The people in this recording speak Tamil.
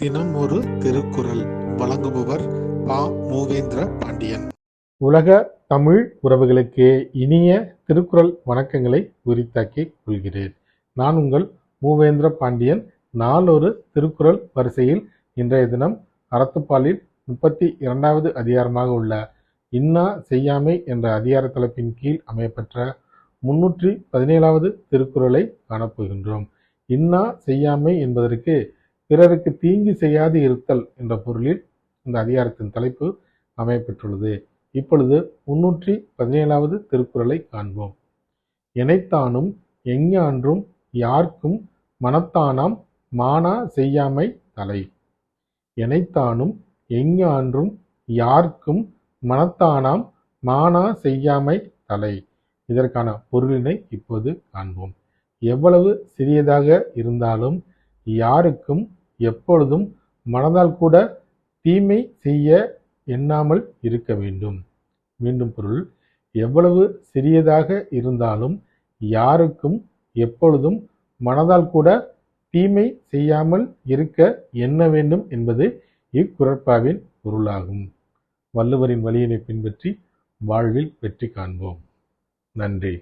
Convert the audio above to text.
தினம் ஒரு திருக்குறள் வழங்குபவர் பா. மூவேந்திர பாண்டியன். உலக தமிழ் உறவுகளுக்கு இனிய திருக்குறள் வணக்கங்களை உரித்தாக்கிக் கொள்கிறேன். நான் உங்கள் மூவேந்திர பாண்டியன். நாளொரு திருக்குறள் வரிசையில் இன்றைய தினம் அறத்துப்பாலில் முப்பத்தி இரண்டாவது அதிகாரமாக உள்ள இன்னா செய்யாமை என்ற அதிகார தலைப்பின் கீழ் அமையப்பெற்ற முன்னூற்றி பதினேழாவது திருக்குறளை காணப்போகின்றோம். இன்னா செய்யாமை என்பதற்கு பிறருக்கு தீங்கு செய்யாது இருத்தல் என்ற பொருளில் இந்த அதிகாரத்தின் தலைப்பு அமையப்பெற்றுள்ளது. இப்பொழுது முன்னூற்றி பதினேழாவது திருக்குறளை காண்போம். எனைத்தானும் எஞ்ஞான்றும் யார்க்கும் மனத்தானாம் மானா செய்யாமை தலை. எனைத்தானும் எஞ்ஞான்றும் யார்க்கும் மனத்தானாம் மானா செய்யாமை தலை. இதற்கான பொருளினை இப்போது காண்போம். எவ்வளவு சிறியதாக இருந்தாலும் யாருக்கும் எப்பொழுதும் மனதால் கூட தீமை செய்ய எண்ணாமல் இருக்க வேண்டும். மீண்டும் பொருள் எவ்வளவு சிறியதாக இருந்தாலும் யாருக்கும் எப்பொழுதும் மனதால் கூட தீமை செய்யாமல் இருக்க எண்ண வேண்டும் என்பது இக்குரட்பாவின் பொருளாகும். வள்ளுவரின் வழியினை பின்பற்றி வாழ்வில் வெற்றி காண்போம். நன்றி.